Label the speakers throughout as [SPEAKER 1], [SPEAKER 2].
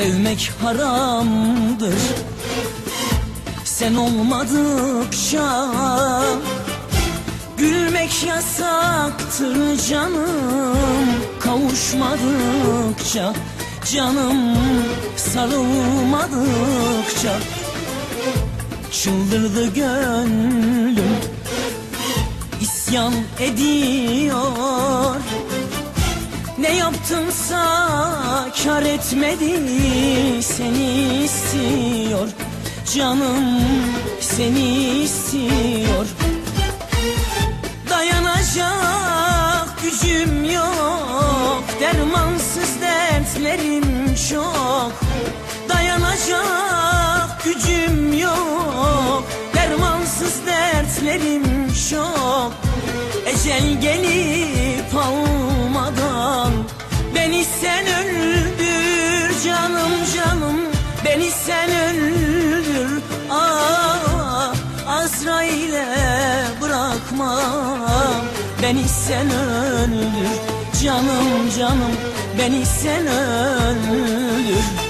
[SPEAKER 1] Sevmek haramdır. Sen olmadıkça Gülmek yasaktır canım. Kavuşmadıkça Canım sarılmadıkça Çıldırdı gönlüm. İsyan ediyor yaptımsa kar etmedi Seni istiyor. Canım seni istiyor. Dayanacak gücüm yok Dermansız dertlerim çok. Dayanacak gücüm yok Dermansız dertlerim çok. Ecel gelip almadan Beni sen öldür canım canım. Beni sen öldür. Ah, Azrail'e bırakma Beni sen öldür canım canım. Beni sen öldür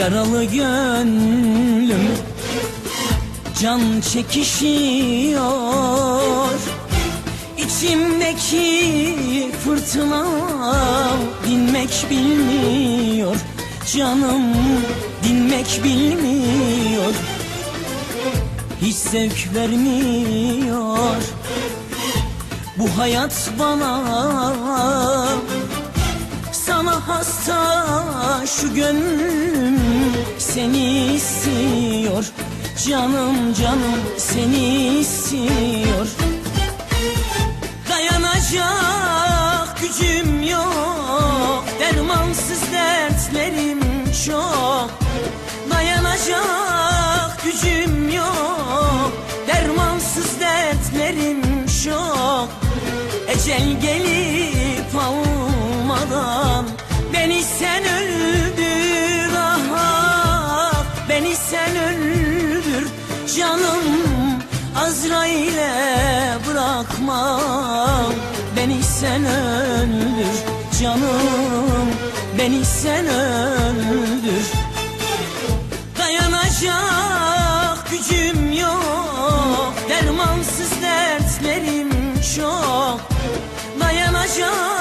[SPEAKER 1] Yaralı gönlüm can çekişiyor. İçimdeki fırtına dinmek bilmiyor Canım dinmek bilmiyor. Hiç zevk vermiyor. Bu hayat bana sana hasta şu gönlüm seni istiyor. Canım canım seni istiyor. Dayanacak gücüm yok. Dermansız dertlerim çok sen öldür canım Azrail'e bırakma Beni sen öldür canım. Beni sen öldür. Dayanacak gücüm yok. Dermansız dertlerim çok. Dayanacak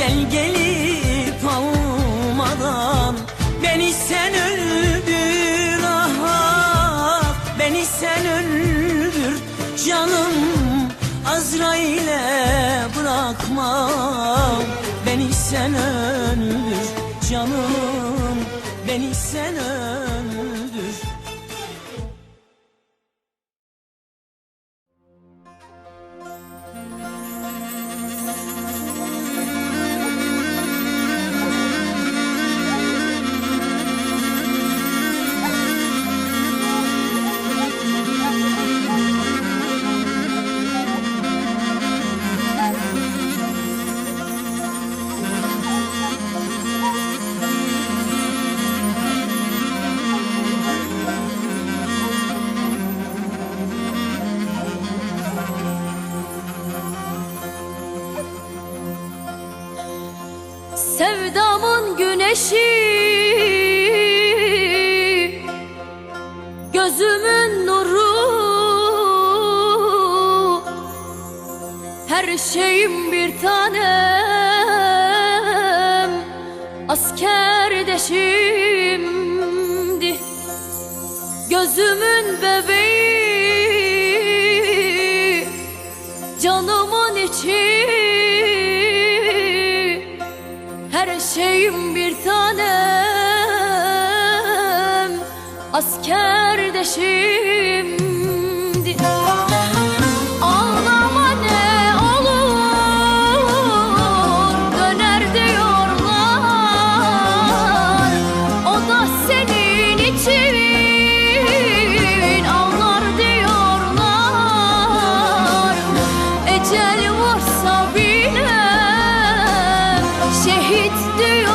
[SPEAKER 1] Ecel gelip almadan Beni sen öldür ah Beni sen öldür canım Azrail'e bırakma Beni sen öldür canım. Beni sen öldür
[SPEAKER 2] güneşi. Gözümün nuru. Her şeyim bir tanem. Askerdeşimdi Gözümün bebeği şeyim bir tanem.
[SPEAKER 1] Asker deşim do you